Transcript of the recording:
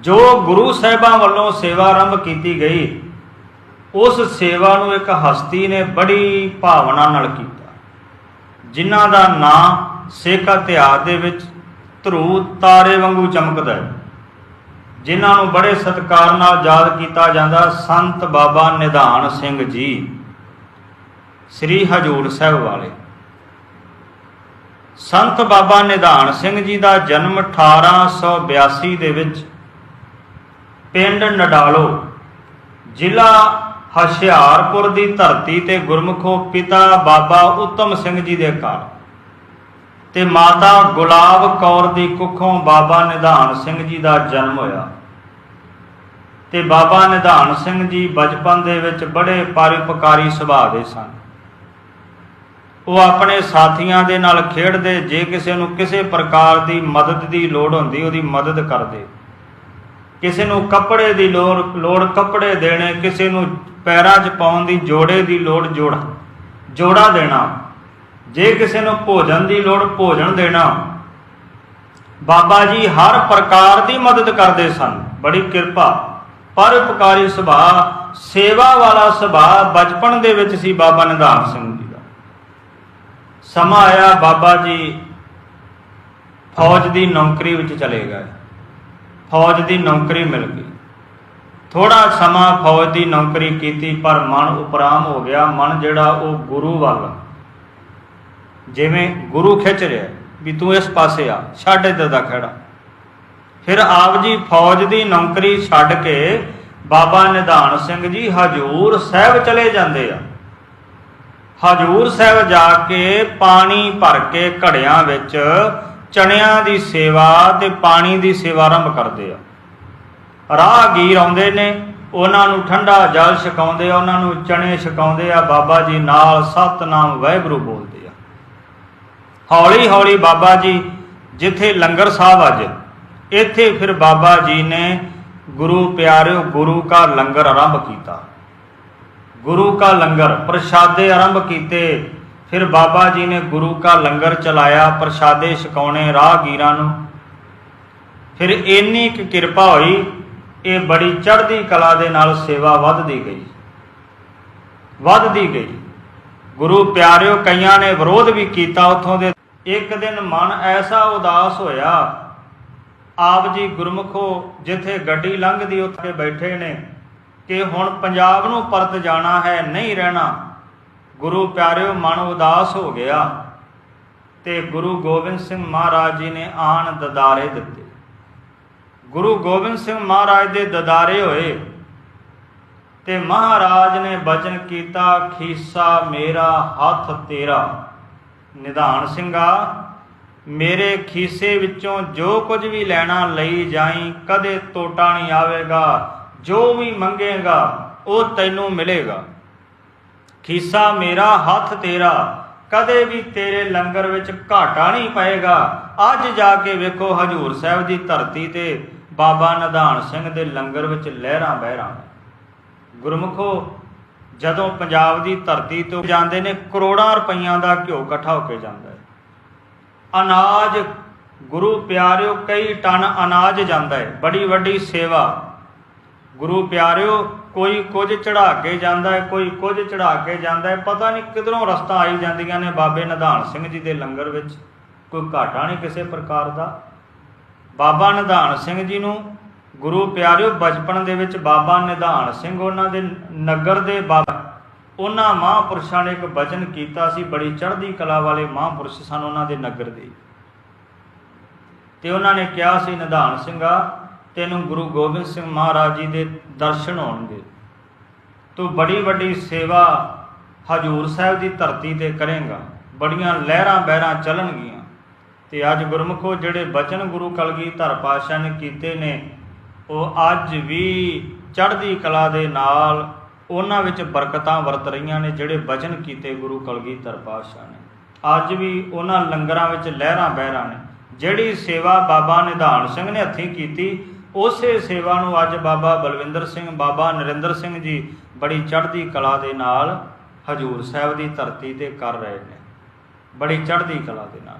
ਜੋ ਗੁਰੂ ਸਾਹਿਬਾਂ ਵੱਲੋਂ ਸੇਵਾ ਆਰੰਭ ਕੀਤੀ ਗਈ, ਉਸ ਸੇਵਾ ਨੂੰ ਇੱਕ ਹਸਤੀ ਨੇ ਬੜੀ ਭਾਵਨਾ ਨਾਲ ਕੀਤਾ। ਜਿਨ੍ਹਾਂ ਦਾ ਨਾਂ ਸਿੱਖ ਇਤਿਹਾਸ ਦੇ ਵਿੱਚ ਧਰੂ ਤਾਰੇ ਵਾਂਗੂ ਚਮਕਦਾ ਹੈ। ਜਿਨ੍ਹਾਂ ਨੂੰ ਬੜੇ ਸਤਿਕਾਰ ਨਾਲ ਯਾਦ ਕੀਤਾ ਜਾਂਦਾ ਸੰਤ ਬਾਬਾ ਨਿਧਾਨ ਸਿੰਘ ਜੀ, ਸ੍ਰੀ ਹਜੂਰ ਸਾਹਿਬ ਵਾਲੇ। ਸੰਤ ਬਾਬਾ ਨਿਧਾਨ ਸਿੰਘ ਜੀ ਦਾ ਜਨਮ 1882 ਦੇ ਵਿੱਚ ਪਿੰਡ ਨਡਾਲੋ, ਜ਼ਿਲ੍ਹਾ ਹਸ਼ਿਆਰਪੁਰ ਦੀ ਧਰਤੀ ਤੇ ਗੁਰਮੁਖੋ ਪਿਤਾ ਬਾਬਾ ਉਤਮ ਸਿੰਘ ਜੀ ਦੇ ਘਰ ਤੇ ਮਾਤਾ ਗੁਲਾਬ ਕੌਰ ਦੀ ਕੁੱਖੋਂ ਬਾਬਾ ਨਿਧਾਨ ਸਿੰਘ ਜੀ ਦਾ ਜਨਮ ਹੋਇਆ। ਤੇ ਬਾਬਾ ਨਿਧਾਨ ਸਿੰਘ ਜੀ ਬਚਪਨ ਦੇ ਵਿੱਚ ਬੜੇ ਪਰਉਪਕਾਰੀ ਸੁਭਾਅ ਦੇ ਸਨ। ਉਹ ਆਪਣੇ ਸਾਥੀਆਂ ਦੇ ਨਾਲ ਖੇਡਦੇ, ਜੇ ਕਿਸੇ ਨੂੰ ਕਿਸੇ ਪ੍ਰਕਾਰ ਦੀ ਮਦਦ ਦੀ ਲੋੜ ਹੁੰਦੀ, ਉਹਦੀ ਮਦਦ ਕਰਦੇ। ਕਿਸੇ ਨੂੰ ਕੱਪੜੇ ਦੀ ਲੋੜ ਲੋੜ ਕੱਪੜੇ ਦੇਣੇ, ਕਿਸੇ ਨੂੰ ਪੈਰਾਂ 'ਚ ਪਾਉਣ ਦੀ, ਜੋੜੇ ਦੀ ਲੋੜ ਜੋੜਾ ਜੋੜਾ ਦੇਣਾ। ਜੇ ਕਿਸੇ ਨੂੰ ਭੋਜਨ ਦੀ ਲੋੜ ਭੋਜਨ ਦੇਣਾ, ਬਾਬਾ ਜੀ ਹਰ ਪ੍ਰਕਾਰ ਦੀ ਮਦਦ ਕਰਦੇ ਸਨ, ਬੜੀ ਕਿਰਪਾ। ਪਰਉਪਕਾਰੀ ਸੁਭਾਅ, ਸੇਵਾ ਵਾਲਾ ਸੁਭਾਅ ਬਚਪਨ ਦੇ ਵਿੱਚ ਸੀ ਬਾਬਾ ਨਿਧਾਨ ਸਿੰਘ ਜੀ ਦਾ। ਸਮਾਂ ਆਇਆ ਬਾਬਾ ਜੀ ਫੌਜ ਦੀ ਨੌਕਰੀ ਵਿੱਚ ਚਲੇ ਗਏ। ਫੌਜ ਦੀ ਨੌਕਰੀ ਮਿਲ ਗਈ। ਥੋੜਾ ਸਮਾਂ ਫੌਜ ਦੀ ਨੌਕਰੀ ਕੀਤੀ, ਪਰ ਮਨ ਉਪਰਾਮ ਹੋ ਗਿਆ। ਮਨ ਜਿਹੜਾ ਉਹ ਗੁਰੂ ਵੱਲ। ਜਿਵੇਂ ਗੁਰੂ ਖਿੱਚ ਰਿਹਾ, ਵੀ ਤੂੰ ਇਸ ਪਾਸੇ ਆ, ਛੱਡ ਇੱਧਰ ਦਾ ਖੜਾ। ਫਿਰ ਆਪ ਜੀ ਫੌਜ ਦੀ ਨੌਕਰੀ ਛੱਡ ਕੇ ਬਾਬਾ ਨਿਧਾਨ ਸਿੰਘ ਜੀ ਹਜੂਰ ਸਾਹਿਬ ਚਲੇ ਜਾਂਦੇ ਆ। ਹਜੂਰ ਸਾਹਿਬ ਜਾ ਕੇ ਪਾਣੀ ਭਰ ਕੇ ਘੜਿਆਂ ਵਿੱਚ ਚਣਿਆਂ ਦੀ ਸੇਵਾ ਤੇ ਪਾਣੀ ਦੀ ਸੇਵਾ ਆਰੰਭ ਕਰਦੇ ਆ। ਰਾਹਗੀਰ ਆਉਂਦੇ ਨੇ, ਉਹਨਾਂ ਨੂੰ ਠੰਡਾ ਜਲ ਛਕਾਉਂਦੇ ਆ, ਉਹਨਾਂ ਨੂੰ ਚਣੇ ਛਕਾਉਂਦੇ ਆ, ਬਾਬਾ ਜੀ ਨਾਲ ਸਤਨਾਮ ਵਾਹਿਗੁਰੂ ਬੋਲਦੇ ਆ। ਹੌਲੀ ਹੌਲੀ ਬਾਬਾ ਜੀ ਜਿੱਥੇ ਲੰਗਰ ਸਾਹਿਬ ਅੱਜ ਇੱਥੇ ਫਿਰ ਬਾਬਾ ਜੀ ਨੇ ਗੁਰੂ ਪਿਆਰਿਓ, ਗੁਰੂ ਕਾ ਲੰਗਰ ਆਰੰਭ ਕੀਤਾ। ਗੁਰੂ ਕਾ ਲੰਗਰ ਪ੍ਰਸ਼ਾਦੇ ਆਰੰਭ ਕੀਤੇ ਫਿਰ ਬਾਬਾ ਜੀ ਨੇ ਗੁਰੂ ਕਾ ਲੰਗਰ ਚਲਾਇਆ, ਪ੍ਰਸ਼ਾਦੇ ਛਕਾਉਣੇ, ਰਾਹਗੀਰਾਂ ਨੂੰ। ਫਿਰ ਇੰਨੀ ਕੁ ਕਿਰਪਾ ਹੋਈ, ਇਹ ਬੜੀ ਚੜ੍ਹਦੀ ਕਲਾ ਦੇ ਨਾਲ ਸੇਵਾ ਵੱਧਦੀ ਗਈ। ਵੱਧਦੀ ਗਈ। ਗੁਰੂ ਪਿਆਰਿਓ, ਕਈਆਂ ਨੇ ਵਿਰੋਧ ਵੀ ਕੀਤਾ ਉਥੋਂ ਦੇ। ਇੱਕ ਦਿਨ ਮਨ ਐਸਾ ਉਦਾਸ ਹੋਇਆ, ਆਪ ਜੀ ਗੁਰਮੁਖੋ, ਜਿੱਥੇ ਗੱਡੀ ਲੰਘਦੀ ਉੱਥੇ ਬੈਠੇ ਨੇ, ਕਿ ਹੁਣ ਪੰਜਾਬ ਨੂੰ ਪਰਤ ਜਾਣਾ ਹੈ, ਨਹੀਂ ਰਹਿਣਾ। ਗੁਰੂ ਪਿਆਰਿਓ, ਮਨ ਉਦਾਸ ਹੋ ਗਿਆ ਤੇ ਗੁਰੂ ਗੋਬਿੰਦ ਸਿੰਘ ਮਹਾਰਾਜ ਜੀ ਨੇ ਆਣ ਦਦਾਰੇ ਦਿੱਤੇ। ਗੁਰੂ ਗੋਬਿੰਦ ਸਿੰਘ ਮਹਾਰਾਜ ਦੇ ਦਦਾਰੇ ਹੋਏ ਤੇ ਮਹਾਰਾਜ ਨੇ ਬਚਨ ਕੀਤਾ, ਖੀਸਾ ਮੇਰਾ ਹੱਥ ਤੇਰਾ, ਨਿਧਾਨ ਸਿੰਘਾ, ਮੇਰੇ ਖੀਸੇ ਵਿੱਚੋਂ ਜੋ ਕੁਝ ਵੀ ਲੈਣਾ ਲਈ ਜਾਈ, ਕਦੇ ਟੋਟਾ ਨਹੀਂ ਆਵੇਗਾ, ਜੋ ਵੀ ਮੰਗੇਗਾ, ਉਹ ਤੈਨੂੰ ਮਿਲੇਗਾ। ਖੀਸਾ ਮੇਰਾ, ਹੱਥ ਤੇਰਾ। ਕਦੇ ਵੀ ਤੇਰੇ ਲੰਗਰ ਵਿੱਚ ਘਾਟਾ ਨਹੀਂ ਪਏਗਾ। ਅੱਜ ਜਾ ਕੇ ਵੇਖੋ ਹਜੂਰ ਸਾਹਿਬ ਦੀ ਧਰਤੀ ਤੇ ਬਾਬਾ ਨਿਧਾਨ ਸਿੰਘ ਦੇ ਲੰਗਰ ਵਿੱਚ ਲਹਿਰਾਂ ਬਹਿਰਾਂ। ਗੁਰਮੁਖੋ, ਜਦੋਂ ਪੰਜਾਬ ਦੀ ਧਰਤੀ ਤੋਂ ਜਾਂਦੇ ਨੇ, ਕਰੋੜਾਂ ਰੁਪਈਆਂ ਦਾ ਘਿਓ ਇਕੱਠਾ ਹੋ ਕੇ ਜਾਂਦਾ ਹੈ। ਅਨਾਜ, ਗੁਰੂ ਪਿਆਰਿਓ, ਕਈ ਟਨ ਅਨਾਜ ਜਾਂਦਾ ਹੈ। ਬੜੀ ਵੱਡੀ ਸੇਵਾ ਗੁਰੂ ਪਿਆਰਿਓ, ਕੋਈ ਕੁਝ ਚੜਾ ਕੇ ਜਾਂਦਾ ਹੈ, ਕੋਈ ਕੁਝ ਚੜਾ ਕੇ ਜਾਂਦਾ ਹੈ। ਪਤਾ ਨਹੀਂ ਕਿਧਰੋਂ ਰਸਤਾ ਆਈ ਜਾਂਦੀਆਂ ਨੇ ਬਾਬੇ ਨਿਧਾਨ ਸਿੰਘ ਜੀ ਦੇ ਲੰਗਰ ਵਿੱਚ। ਕੋਈ ਘਾਟਾ ਨਹੀਂ ਕਿਸੇ ਪ੍ਰਕਾਰ ਦਾ। ਬਾਬਾ ਨਿਧਾਨ ਸਿੰਘ ਜੀ ਨੂੰ ਗੁਰੂ ਪਿਆਰਿਓ, ਬਚਪਨ ਦੇ ਵਿੱਚ ਬਾਬਾ ਨਿਧਾਨ ਸਿੰਘ ਉਹਨਾਂ ਦੇ ਨਗਰ ਦੇ ਬਾਬਾ। ਉਹਨਾਂ ਮਹਾਂਪੁਰਸ਼ਾਂ ਨੇ ਇੱਕ ਵਚਨ ਕੀਤਾ ਸੀ, ਬੜੀ ਚੜ੍ਹਦੀ ਕਲਾ ਵਾਲੇ ਮਹਾਂਪੁਰਸ਼ ਸਨ ਉਹਨਾਂ ਦੇ ਨਗਰ ਦੇ। ਤੇ ਉਹਨਾਂ ਨੇ ਕਿਹਾ ਸੀ ਨਿਧਾਨ ਸਿੰਘਾ ਤੈਨੂੰ ਗੁਰੂ ਗੋਬਿੰਦ ਸਿੰਘ ਮਹਾਰਾਜ ਜੀ ਦੇ ਦਰਸ਼ਨ ਹੋਣਗੇ। ਤੂੰ ਬੜੀ ਵੱਡੀ ਸੇਵਾ ਹਜੂਰ ਸਾਹਿਬ ਦੀ ਧਰਤੀ ਤੇ ਕਰੇਗਾ। ਬੜੀਆਂ ਲਹਿਰਾਂ ਬਹਿਰਾਂ ਚੱਲਣਗੀਆਂ। ਤੇ ਅੱਜ ਗੁਰਮੁਖੋ ਜਿਹੜੇ ਬਚਨ ਗੁਰੂ ਕਲਗੀਧਰ ਪਾਤਸ਼ਾਹ ਨੇ ਕੀਤੇ ਨੇ, ਉਹ ਅੱਜ ਵੀ ਚੜ੍ਹਦੀ ਕਲਾ ਦੇ ਨਾਲ ਉਹਨਾਂ ਵਿੱਚ ਬਰਕਤਾਂ ਵਰਤ ਰਹੀਆਂ ਨੇ ਜਿਹੜੇ ਬਚਨ ਕੀਤੇ ਗੁਰੂ ਕਲਗੀਧਰ ਪਾਤਸ਼ਾਹ ਨੇ। ਅੱਜ ਵੀ ਉਹਨਾਂ ਲੰਗਰਾਂ ਵਿੱਚ ਲਹਿਰਾਂ ਬਹਿਰਾਂ ਨੇ। ਜਿਹੜੀ ਸੇਵਾ ਬਾਬਾ ਨਿਧਾਨ ਸਿੰਘ ਨੇ ਹੱਥੀਂ ਕੀਤੀ ਉਸੇ ਸੇਵਾ ਨੂੰ ਅੱਜ ਬਾਬਾ ਬਲਵਿੰਦਰ ਸਿੰਘ, ਬਾਬਾ ਨਰਿੰਦਰ ਸਿੰਘ ਜੀ ਬੜੀ ਚੜ੍ਹਦੀ ਕਲਾ ਦੇ ਨਾਲ ਹਜੂਰ ਸਾਹਿਬ ਦੀ ਧਰਤੀ ਤੇ ਕਰ ਰਹੇ ਨੇ। ਬੜੀ ਚੜ੍ਹਦੀ ਕਲਾ ਦੇ ਨਾਲ।